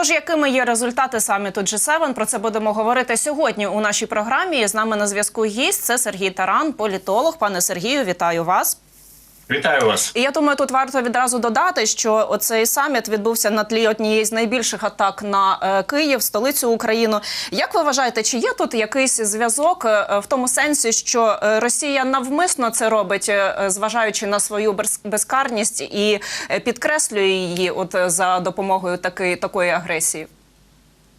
Тож, якими є результати саміту G7, про це будемо говорити сьогодні у нашій програмі. З нами на зв'язку гість це Сергій Таран, політолог. Пане Сергію, вітаю вас. Вітаю вас. І я думаю, тут варто відразу додати, що оцей саміт відбувся на тлі однієї з найбільших атак на е, Київ, столицю Україну. Як ви вважаєте, чи є тут якийсь зв'язок е, в тому сенсі, що е, Росія навмисно це робить, зважаючи на свою без- безкарність і підкреслює її, от за допомогою таки, такої агресії?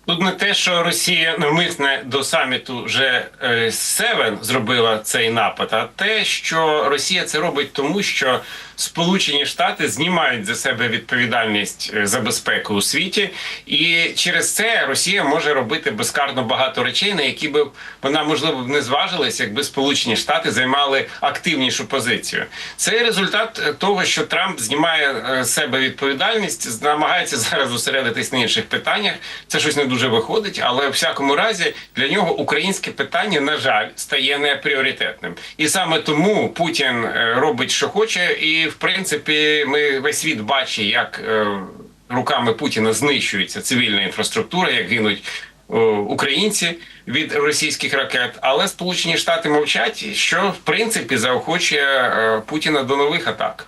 Тут не те, що Росія навмисне до саміту вже е, Севен зробила цей напад, а те, що Росія це робить тому, що Сполучені Штати знімають за себе відповідальність е, за безпеку у світі, і через це Росія може робити безкарно багато речей, на які би вона можливо б не зважилась, якби Сполучені Штати займали активнішу позицію. Це результат е, того, що Трамп знімає е, з себе відповідальність, намагається зараз зосередитись на інших питаннях. Це щось не дуже виходить, але в всякому разі для нього українське питання, на жаль, стає не пріоритетним. І саме тому Путін е, робить, що хоче, і в принципі, ми весь світ бачить, як е, руками Путіна знищується цивільна інфраструктура, як гинуть українці від російських ракет. Але Сполучені Штати мовчать, що в принципі заохочує е, Путіна до нових атак.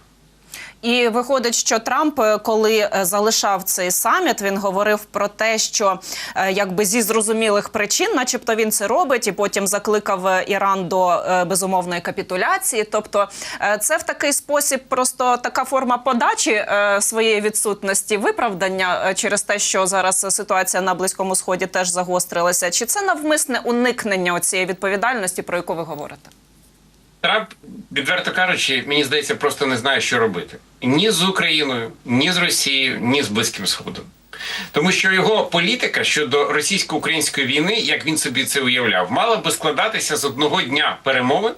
І виходить, що Трамп, е, коли е, залишав цей саміт, він говорив про те, що е, якби зі зрозумілих причин, начебто він це робить, і потім закликав Іран до безумовної капітуляції. Тобто, це в такий спосіб, просто така форма подачі своєї відсутності, виправдання через те, що зараз ситуація на близькому сході теж загострилася. Чи це навмисне уникнення цієї відповідальності, про яку ви говорите? Трамп, відверто кажучи, мені здається, просто не знає, що робити ні з Україною, ні з Росією, ні з Близьким Сходом. Тому що його політика щодо російсько-української війни, як він собі це уявляв, мала би складатися з одного дня перемовин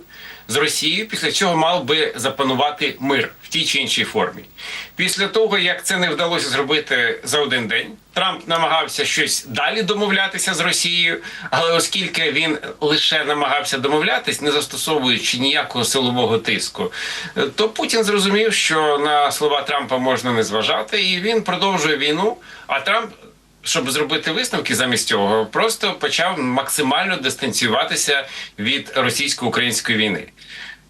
з Росією. Після цього мав би запанувати мир в тій чи іншій формі. Після того, як це не вдалося зробити за один день, Трамп намагався щось далі домовлятися з Росією, але оскільки він лише намагався домовлятись, не застосовуючи ніякого силового тиску, то Путін зрозумів, що на слова Трампа можна не зважати, і він продовжує війну. А Трамп. Щоб зробити висновки замість цього, просто почав максимально дистанціюватися від російсько-української війни.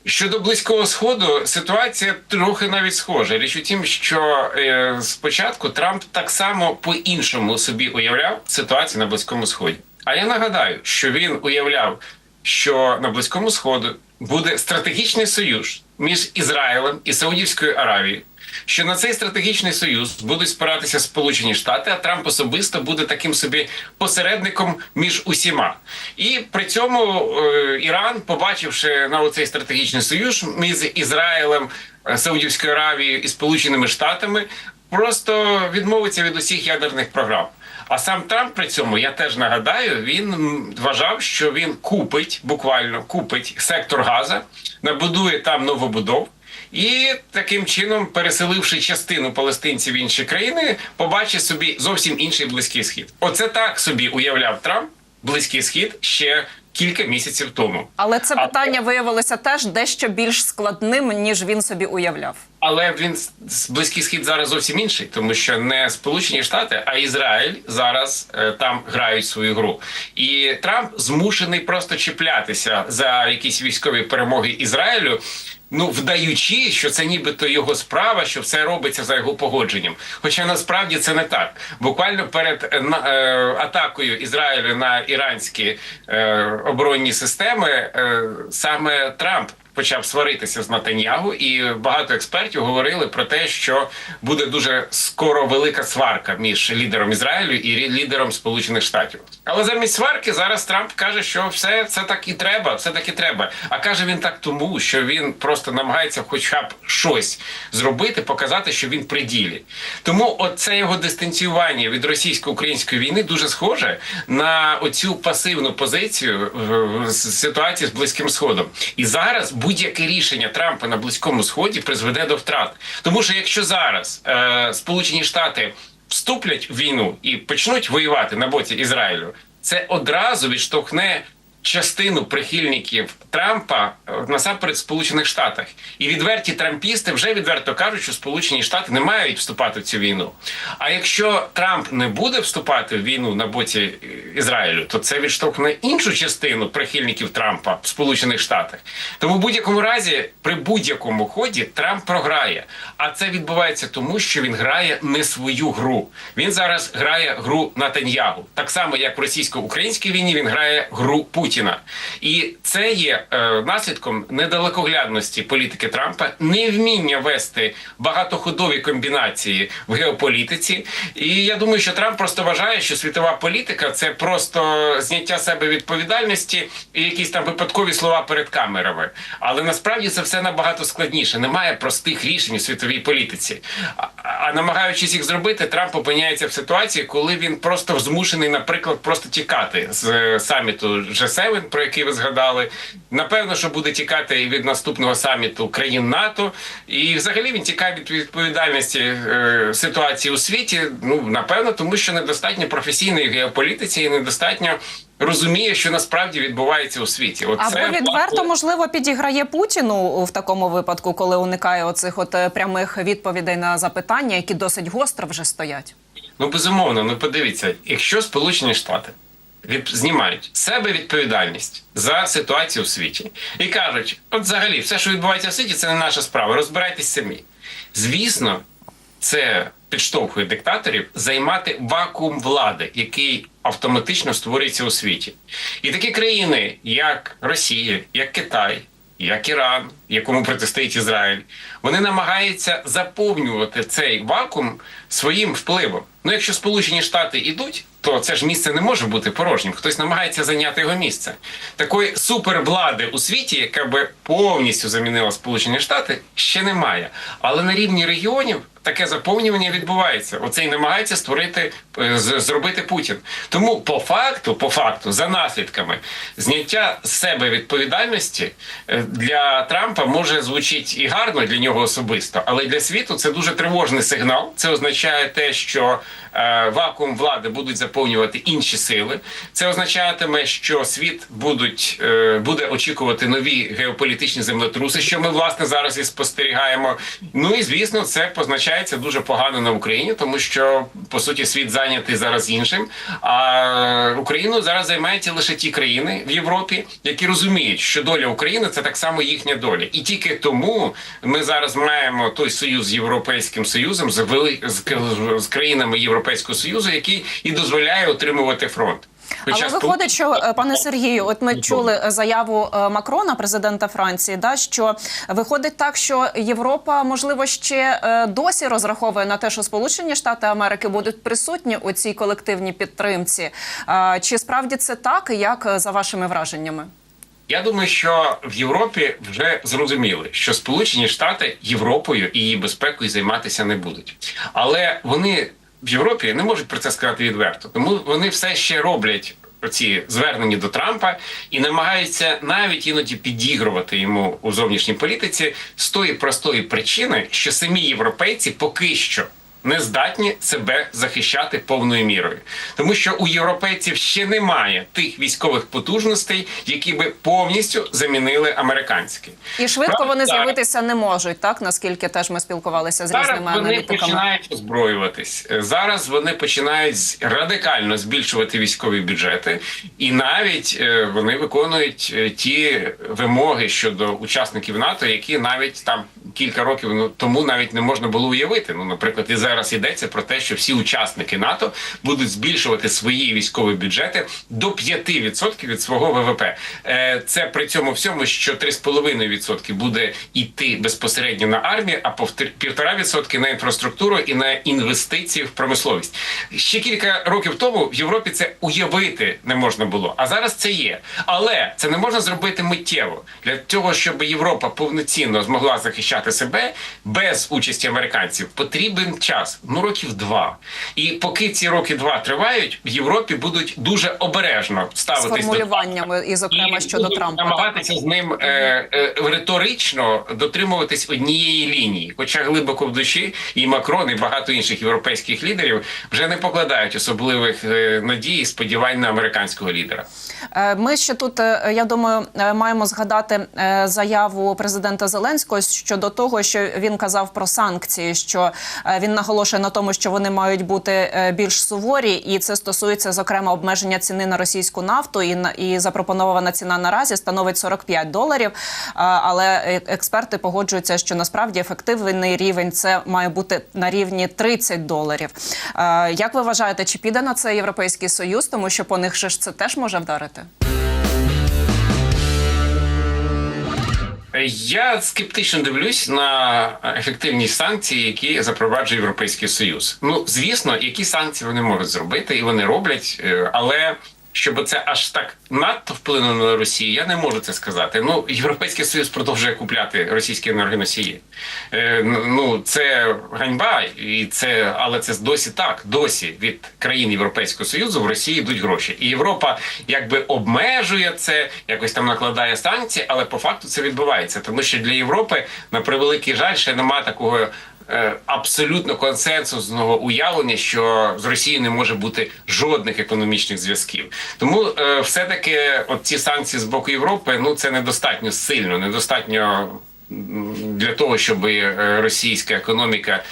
Щодо близького сходу, ситуація трохи навіть схожа. Річ у тім, що е, спочатку Трамп так само по-іншому собі уявляв ситуацію на близькому сході. А я нагадаю, що він уявляв, що на близькому сходу буде стратегічний союз між Ізраїлем і Саудівською Аравією. Що на цей стратегічний союз будуть спиратися Сполучені Штати, а Трамп особисто буде таким собі посередником між усіма. І при цьому е, Іран, побачивши на оцей стратегічний союз між Ізраїлем, е, Саудівською Аравією і Сполученими Штатами, просто відмовиться від усіх ядерних програм. А сам Трамп при цьому, я теж нагадаю, він вважав, що він купить буквально купить сектор Газа, набудує там новобудов. І таким чином, переселивши частину палестинців в інші країни, побачить собі зовсім інший близький схід. Оце так собі уявляв Трамп близький схід ще кілька місяців тому. Але це А- питання виявилося теж дещо більш складним, ніж він собі уявляв. Але він близький схід зараз зовсім інший, тому що не Сполучені Штати, а Ізраїль зараз е, там грають свою гру. І Трамп змушений просто чіплятися за якісь військові перемоги Ізраїлю. Ну, вдаючи, що це нібито його справа, що все робиться за його погодженням. Хоча насправді це не так. Буквально перед е, е, атакою Ізраїлю на іранські е, оборонні системи е, саме Трамп почав сваритися з Натаньягу, і багато експертів говорили про те, що буде дуже скоро велика сварка між лідером Ізраїлю і лідером Сполучених Штатів. Але замість сварки зараз Трамп каже, що все це так і треба, все так і треба. А каже він так тому, що він просто намагається, хоча б щось зробити, показати, що він при ділі. Тому оце його дистанціювання від російсько-української війни дуже схоже на оцю пасивну позицію в- ситуації з близьким сходом. І зараз будь-яке рішення Трампа на близькому сході призведе до втрат. Тому що якщо зараз е, Сполучені Штати вступлять в війну і почнуть воювати на боці Ізраїлю, це одразу відштовхне частину прихильників Трампа е, насамперед в Сполучених Штатах. І відверті трампісти вже відверто кажуть, що Сполучені Штати не мають вступати в цю війну. А якщо Трамп не буде вступати в війну на боці е, Ізраїлю, то це відштовхне іншу частину прихильників Трампа в Сполучених Штатах. Тому в будь-якому разі, при будь-якому ході, Трамп програє. А це відбувається тому, що він грає не свою гру. Він зараз грає гру Натаньягу. Так само, як в російсько-українській війні він грає гру Путіна. І це є е, наслідком недалекоглядності політики Трампа, невміння вести багатоходові комбінації в геополітиці. І я думаю, що Трамп просто вважає, що світова політика це просто зняття себе відповідальності і якісь там випадкові слова перед камерами. Але насправді це все набагато складніше. Немає простих рішень у світовій політиці. А, намагаючись їх зробити, Трамп опиняється в ситуації, коли він просто змушений, наприклад, просто тікати з е, саміту G7, про який ви згадали. Напевно, що буде тікати і від наступного саміту країн НАТО. І взагалі він тікає від відповідальності е, ситуації у світі. Ну напевно, тому що недостатньо професійної геополітиці і недостатньо розуміє, що насправді відбувається у світі. Оце, Або відверто власне, можливо підіграє Путіну в такому випадку, коли уникає оцих от е, прямих відповідей на запитання, які досить гостро вже стоять. Ну, безумовно, ну подивіться, якщо Сполучені Штати від, знімають з себе відповідальність за ситуацію у світі і кажуть, от взагалі, все, що відбувається в світі, це не наша справа, розбирайтесь самі. Звісно, це підштовхує диктаторів займати вакуум влади, який автоматично створюється у світі. І такі країни, як Росія, як Китай, як Іран, якому протистоїть Ізраїль, вони намагаються заповнювати цей вакуум своїм впливом. Ну, якщо Сполучені Штати йдуть, то це ж місце не може бути порожнім. Хтось намагається зайняти його місце. Такої супервлади у світі, яка би повністю замінила Сполучені Штати, ще немає. Але на рівні регіонів таке заповнювання відбувається. Оце й намагається створити е, зробити Путін. Тому по факту, по факту, за наслідками зняття з себе відповідальності е, для Трампа може звучить і гарно для нього особисто, але для світу це дуже тривожний сигнал. Це означає те, що е, вакуум влади будуть заповнювати інші сили. Це означатиме, що світ будуть е, буде очікувати нові геополітичні землетруси, що ми власне зараз і спостерігаємо. Ну і звісно, це позначається дуже погано на Україні, тому що по суті світ зайнятий зараз іншим. А Україну зараз займаються лише ті країни в Європі, які розуміють, що доля України це так само їхня доля, і тільки тому ми зараз маємо той союз з європейським союзом з вели... з, країнами Європейського союзу, який і дозволяє отримувати фронт. Але виходить, що е, пане Сергію, от ми чули заяву е, Макрона, президента Франції, да що виходить так, що Європа можливо ще е, досі розраховує на те, що Сполучені Штати Америки будуть присутні у цій колективній підтримці. Чи справді це так? Як за вашими враженнями? Я думаю, що в Європі вже зрозуміли, що Сполучені Штати Європою і її безпекою займатися не будуть, але вони в Європі не можуть про це сказати відверто, тому вони все ще роблять. Ці звернення до Трампа і намагаються навіть іноді підігрувати йому у зовнішній політиці з тої простої причини, що самі європейці поки що не здатні себе захищати повною мірою, тому що у європейців ще немає тих військових потужностей, які би повністю замінили американські. І швидко Правда, вони з'явитися не можуть, так наскільки теж ми спілкувалися з Зараз різними вони аналітиками. починають озброюватись. Зараз вони починають радикально збільшувати військові бюджети, і навіть е, вони виконують е, ті вимоги щодо учасників НАТО, які навіть там кілька років ну, тому навіть не можна було уявити. Ну, наприклад, і зараз йдеться про те, що всі учасники НАТО будуть збільшувати свої військові бюджети до 5% від свого ВВП. Е, Це при цьому всьому, що 3,5% буде йти безпосередньо на армію, а повтор- 1,5% на інфраструктуру і на інвестиції в промисловість. Ще кілька років тому в Європі це уявити не можна було, а зараз це є. Але це не можна зробити миттєво для того, щоб Європа повноцінно змогла захищати себе без участі американців потрібен час, ну років два. І поки ці роки два тривають, в Європі будуть дуже обережно З ставитись до формулюваннями, і зокрема і щодо Трампа. так? намагатися з ним е, е, риторично дотримуватись однієї лінії. Хоча глибоко в душі і Макрон, і багато інших європейських лідерів вже не покладають особливих е, надій і сподівань на американського лідера. Е, Ми ще тут, е, я думаю, маємо згадати заяву президента Зеленського щодо того, що він казав про санкції, що він наголошує на тому, що вони мають бути е, більш суворі, і це стосується зокрема обмеження ціни на російську нафту. І і запропонована ціна наразі становить 45 доларів. Але е, експерти погоджуються, що насправді ефективний рівень це має бути на рівні 30 доларів. Як ви вважаєте, чи піде на це європейський союз, тому що по них ж це теж може вдарити? Я скептично дивлюсь на ефективні санкції, які запроваджує Європейський Союз. Ну звісно, які санкції вони можуть зробити, і вони роблять, е, але. Щоб це аж так надто вплинуло на Росію, я не можу це сказати. Ну, Європейський Союз продовжує купляти російські енергоносії. Е, ну це ганьба, і це, але це досі так. Досі від країн Європейського Союзу в Росії йдуть гроші. І Європа якби обмежує це, якось там накладає санкції, але по факту це відбувається. Тому що для Європи, на превеликий жаль, ще немає такого. Е, Абсолютно консенсусного уявлення, що з Росією не може бути жодних економічних зв'язків. Тому е, все-таки от ці санкції з боку Європи ну це недостатньо сильно, недостатньо для того, щоб е, російська економіка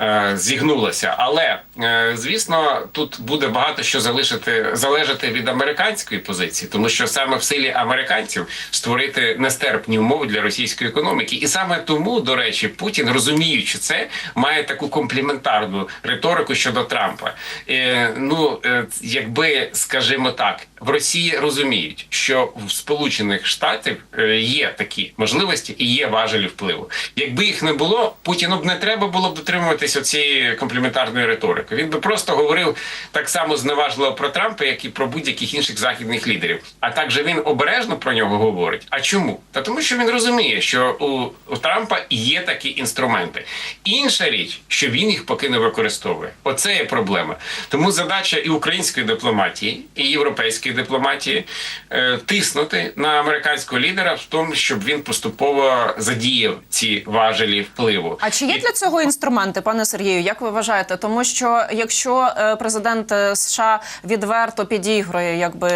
е, зігнулася. Але е, звісно, тут буде багато що залишити залежати від американської позиції, тому що саме в силі американців створити нестерпні умови для російської економіки, і саме тому, до речі, Путін, розуміючи це, має таку компліментарну риторику щодо Трампа. Е, ну якби скажімо так, в Росії розуміють, що в Сполучених Штатів е, є такі можливості і є важелі впливу. Якби їх не було, Путіну б не треба було б дотримуватись оцієї компліментарної риторики. Він би просто говорив так само зневажливо про Трампа, як і про будь-яких інших західних лідерів. А також він обережно про нього говорить. А чому? Та тому, що він розуміє, що у, у Трампа є такі інструменти. Інша річ, що він їх поки не використовує. Оце є проблема. Тому задача і української дипломатії, і європейської дипломатії е, тиснути на американського лідера в тому, щоб він поступово задіяв ці важелі впливу. А чи є для цього інструменти, пане Сергію? Як ви вважаєте? Тому що якщо е, президент е, США відверто підігрує якби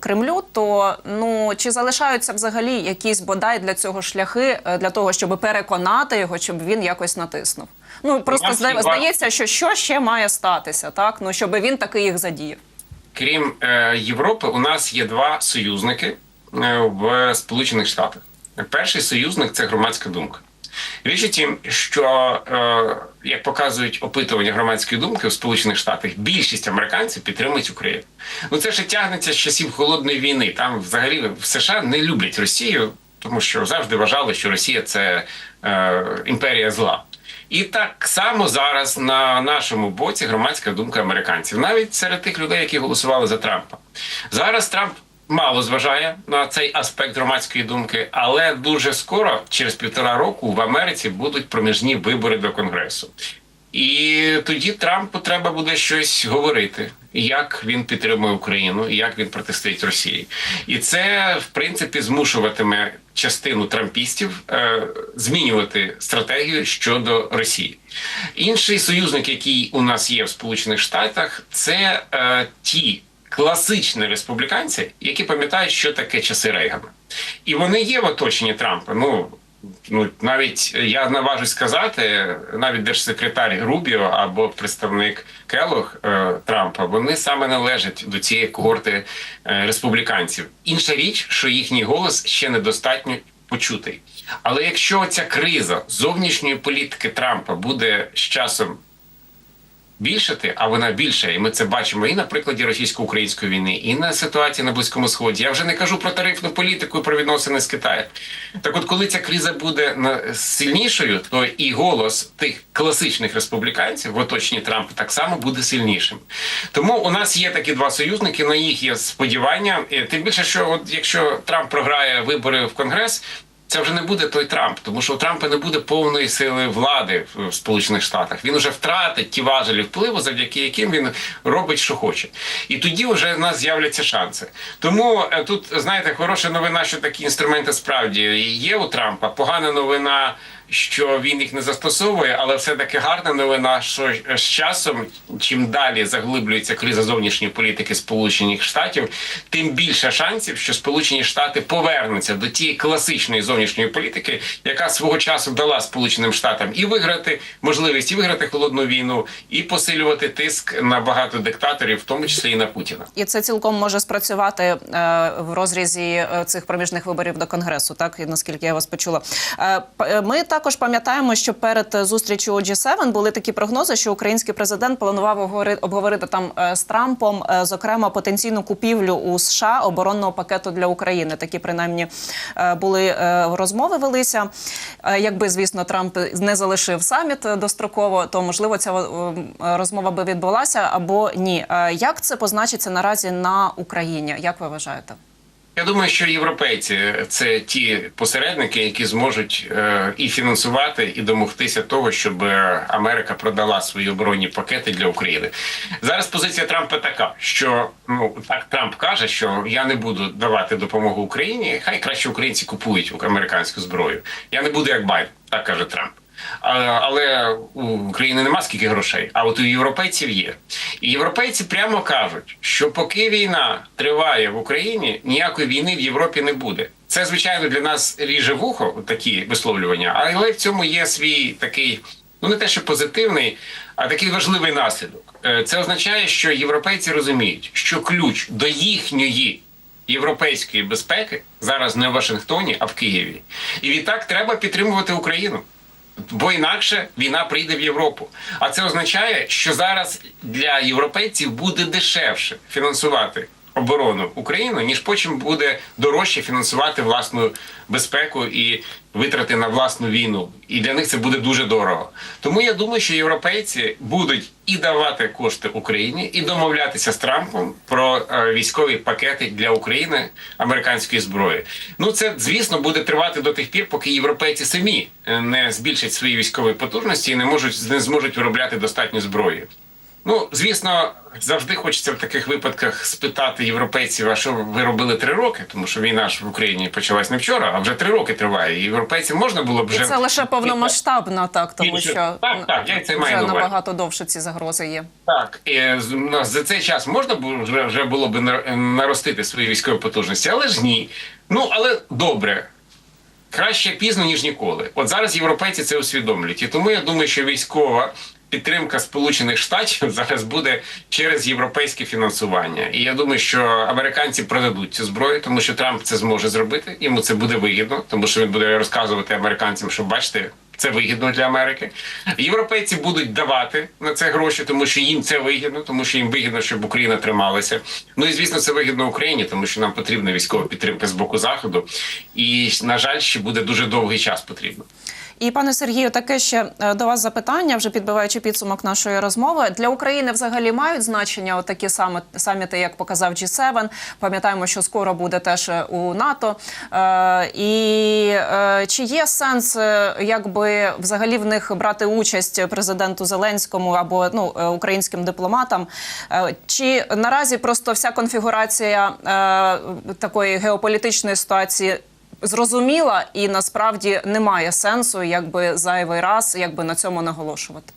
Кремлю, то ну чи залишаються взагалі якісь бодай для цього шляхи для того, щоб переконати його, щоб він якось натиснув? Ну просто здається, що що ще має статися, так ну щоб він таки їх задіяв. Крім е, Європи, у нас є два союзники е, в Сполучених Штатах. Перший союзник це громадська думка. Річ у тім, що е, як показують опитування громадської думки у Сполучених Штатах, більшість американців підтримують Україну. Ну це ще тягнеться з часів холодної війни. Там взагалі в США не люблять Росію, тому що завжди вважали, що Росія це е, імперія зла. І так само зараз на нашому боці громадська думка американців, навіть серед тих людей, які голосували за Трампа. Зараз Трамп мало зважає на цей аспект громадської думки, але дуже скоро, через півтора року, в Америці будуть проміжні вибори до конгресу. І тоді Трампу треба буде щось говорити, як він підтримує Україну, як він протистоїть Росії, і це в принципі змушуватиме частину трампістів е, змінювати стратегію щодо Росії. Інший союзник, який у нас є в Сполучених Штатах, це е, ті класичні республіканці, які пам'ятають, що таке часи Рейгана, і вони є в оточенні Трампа. Ну Ну, навіть я наважусь сказати, навіть держсекретар Рубіо або представник Келох е, Трампа, вони саме належать до цієї когорти е, республіканців. Інша річ, що їхній голос ще недостатньо почутий. Але якщо ця криза зовнішньої політики Трампа буде з часом більшати, а вона більше, і ми це бачимо і на прикладі російсько-української війни, і на ситуації на близькому сході. Я вже не кажу про тарифну політику і про відносини з Китаєм. Так, от, коли ця криза буде сильнішою, то і голос тих класичних республіканців в оточенні Трампа так само буде сильнішим. Тому у нас є такі два союзники, на їх є сподівання. Тим більше, що от якщо Трамп програє вибори в Конгрес. Це вже не буде той Трамп, тому що у Трампа не буде повної сили влади в Сполучених Штатах. Він вже втратить ті важелі впливу, завдяки яким він робить, що хоче. І тоді вже в нас з'являться шанси. Тому е, тут знаєте, хороша новина, що такі інструменти справді є у Трампа. Погана новина. Що він їх не застосовує, але все таки гарна новина, що з часом, чим далі заглиблюється криза зовнішньої політики Сполучених Штатів, тим більше шансів, що Сполучені Штати повернуться до тієї класичної зовнішньої політики, яка свого часу дала Сполученим Штатам і виграти можливість і виграти холодну війну, і посилювати тиск на багато диктаторів, в тому числі і на Путіна. І це цілком може спрацювати е, в розрізі е, цих проміжних виборів до конгресу, так наскільки я вас почула. Е, е, Ми також пам'ятаємо, що перед зустрічю у G7 були такі прогнози, що український президент планував обговори- обговорити там е, з Трампом, е, зокрема, потенційну купівлю у США оборонного пакету для України. Такі принаймні е, були розмови велися. Якби звісно Трамп не залишив саміт достроково, то можливо ця розмова би відбулася або ні. Як це позначиться наразі на Україні? Як ви вважаєте? Я думаю, що європейці це ті посередники, які зможуть е, і фінансувати, і домогтися того, щоб е, Америка продала свої оборонні пакети для України. Зараз позиція Трампа така, що ну так Трамп каже, що я не буду давати допомогу Україні. Хай краще українці купують американську зброю. Я не буду як Байден, так каже Трамп. Але у України нема скільки грошей, а от у європейців є. І європейці прямо кажуть, що поки війна триває в Україні, ніякої війни в Європі не буде. Це звичайно для нас ріже вухо, такі висловлювання, але в цьому є свій такий, ну не те, що позитивний, а такий важливий наслідок. Е, Це означає, що європейці розуміють, що ключ до їхньої європейської безпеки зараз не в Вашингтоні, а в Києві. І відтак треба підтримувати Україну. Бо інакше війна прийде в Європу. А це означає, що зараз для європейців буде дешевше фінансувати оборону України, ніж потім буде дорожче фінансувати власну безпеку і витрати на власну війну. І для них це буде дуже дорого. Тому я думаю, що європейці будуть і давати кошти Україні, і домовлятися з Трампом про е, військові пакети для України американської зброї. Ну це звісно буде тривати до тих пір, поки європейці самі е, не збільшать свої військові потужності і не можуть не зможуть виробляти достатньо зброї. Ну, звісно, завжди хочеться в таких випадках спитати європейців, а що ви робили три роки, тому що війна ж в Україні почалась не вчора, а вже три роки триває. І європейцям можна було б І це лише повномасштабна, так тому що Так, так, я це маю вже на набагато довше ці загрози є. Так, і ну, за цей час можна було вже, вже було б наростити свої військові потужності, але ж ні. Ну але добре. Краще пізно ніж ніколи. От зараз європейці це усвідомлюють. І тому я думаю, що військова підтримка Сполучених Штатів зараз буде через європейське фінансування. І я думаю, що американці продадуть цю зброю, тому що Трамп це зможе зробити. Йому це буде вигідно, тому що він буде розказувати американцям, що бачите. Це вигідно для Америки. Європейці будуть давати на це гроші, тому що їм це вигідно, тому що їм вигідно, щоб Україна трималася. Ну і звісно, це вигідно Україні, тому що нам потрібна військова підтримка з боку заходу. І на жаль, ще буде дуже довгий час потрібно. І пане Сергію, таке ще е, до вас запитання, вже підбиваючи підсумок нашої розмови. Для України взагалі мають значення такі саміти, як показав G7. Пам'ятаємо, що скоро буде теж е, у НАТО. Е, і чи є сенс, якби взагалі в них брати участь президенту Зеленському або ну українським дипломатам? Чи наразі просто вся конфігурація такої геополітичної ситуації? Зрозуміла і насправді немає сенсу, якби зайвий раз, якби на цьому наголошувати.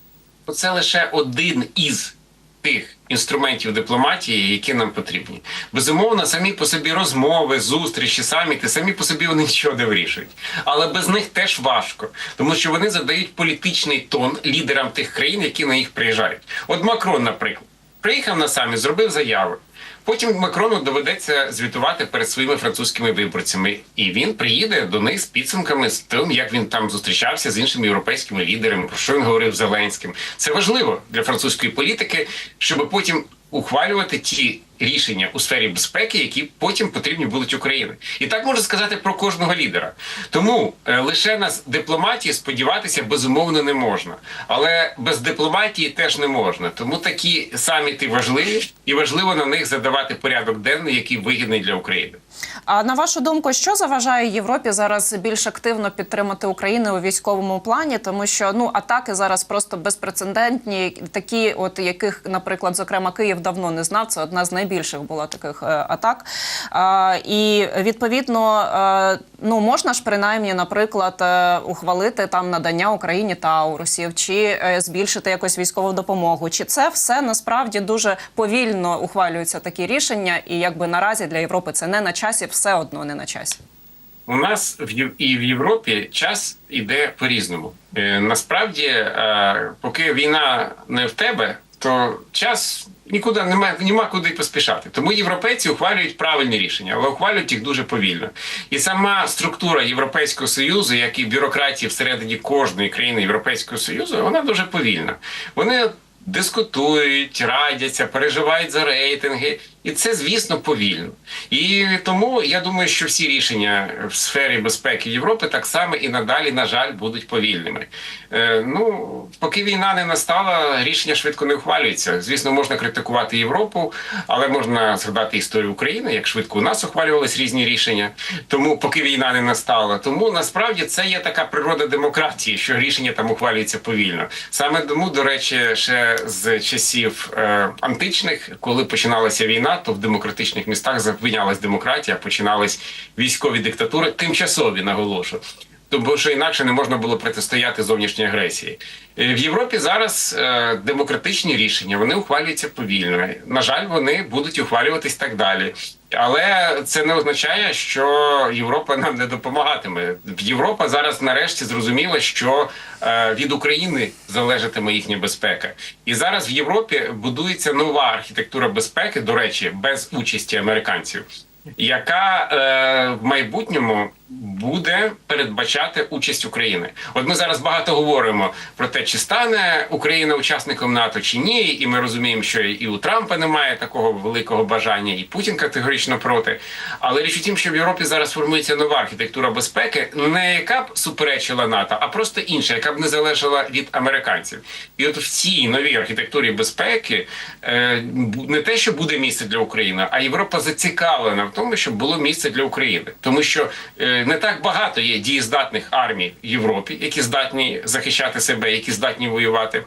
Це лише один із тих інструментів дипломатії, які нам потрібні. Безумовно, самі по собі розмови, зустрічі, саміти, самі по собі вони нічого не вирішують. Але без них теж важко, тому що вони задають політичний тон лідерам тих країн, які на їх приїжджають. От Макрон, наприклад, приїхав на саміт, зробив заяви. Потім Макрону доведеться звітувати перед своїми французькими виборцями, і він приїде до них з підсумками з тим, як він там зустрічався з іншими європейськими лідерами, про що він говорив Зеленським. Це важливо для французької політики, щоб потім ухвалювати ті рішення у сфері безпеки, які потім потрібні будуть Україні. І так можна сказати про кожного лідера. Тому е, лише на дипломатії сподіватися безумовно не можна, але без дипломатії теж не можна. Тому такі саміти важливі, і важливо на них задавати порядок денний, який вигідний для України. А на вашу думку, що заважає Європі зараз більш активно підтримати Україну у військовому плані? Тому що ну атаки зараз просто безпрецедентні, такі, от яких, наприклад, зокрема, Київ давно не знав. Це одна з найбільших була таких е, атак. І відповідно, е, ну можна ж принаймні, наприклад, е, ухвалити там надання Україні таурусів, чи збільшити якось військову допомогу. Чи це все насправді дуже повільно ухвалюються такі рішення, і якби наразі для Європи це не на часі, все одно не на часі. У нас і в Європі час іде по-різному. Е, Насправді, поки війна не в тебе, то час нікуди немає, нема куди поспішати. Тому європейці ухвалюють правильні рішення, але ухвалюють їх дуже повільно. І сама структура Європейського союзу, як і бюрократії всередині кожної країни Європейського союзу, вона дуже повільна. Вони дискутують, радяться, переживають за рейтинги, і це, звісно, повільно. І тому я думаю, що всі рішення в сфері безпеки Європи так само і надалі, на жаль, будуть повільними. Е, ну, поки війна не настала, рішення швидко не ухвалюються. Звісно, можна критикувати Європу, але можна згадати історію України, як швидко у нас ухвалювались різні рішення. Тому, поки війна не настала, тому насправді це є така природа демократії, що рішення там ухвалюються повільно. Саме тому, до речі, ще з часів е, античних, коли починалася війна, то в демократичних містах зупинялась демократія, починались військові диктатури, тимчасові наголошу. Тому що інакше не можна було протистояти зовнішній агресії. Е, В Європі зараз е, демократичні рішення вони ухвалюються повільно. На жаль, вони будуть ухвалюватись так далі. Але це не означає, що Європа нам не допомагатиме. Європа зараз нарешті зрозуміла, що е, від України залежатиме їхня безпека. І зараз в Європі будується нова архітектура безпеки, до речі, без участі американців яка е, в майбутньому буде передбачати участь України. От ми зараз багато говоримо про те, чи стане Україна учасником НАТО чи ні, і ми розуміємо, що і у Трампа немає такого великого бажання, і Путін категорично проти. Але річ у тім, що в Європі зараз формується нова архітектура безпеки, не яка б суперечила НАТО, а просто інша, яка б не залежала від американців. І от в цій новій архітектурі безпеки е, не те, що буде місце для України, а Європа зацікавлена в тому, щоб було місце для України, тому що е, не так багато є дієздатних армій в Європі, які здатні захищати себе, які здатні воювати.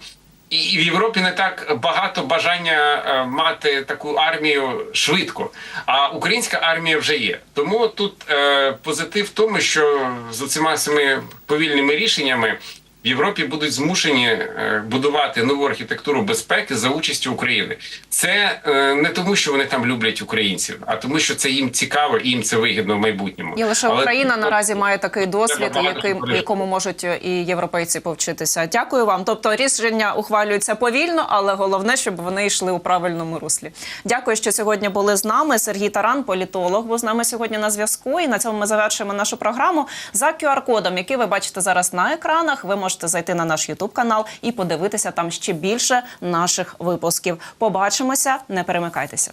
І в Європі не так багато бажання е, мати таку армію швидко. А українська армія вже є. Тому тут е, позитив в тому, що з цими повільними рішеннями в Європі будуть змушені е, будувати нову архітектуру безпеки за участю України. Це е, не тому, що вони там люблять українців, а тому, що це їм цікаво і їм це вигідно в майбутньому. І лише Але Україна тут- наразі має такий досвід, суперечок. якому можуть і європейці повчитися. Дякую вам. Тобто рішення ухвалюються повільно, але головне, щоб вони йшли у правильному руслі. Дякую, що сьогодні були з нами. Сергій Таран, політолог, був з нами сьогодні на зв'язку. І на цьому ми завершуємо нашу програму за QR-кодом, який ви бачите зараз на екранах. Ви можете зайти на наш YouTube канал і подивитися там ще більше наших випусків. Побачимося, не перемикайтеся.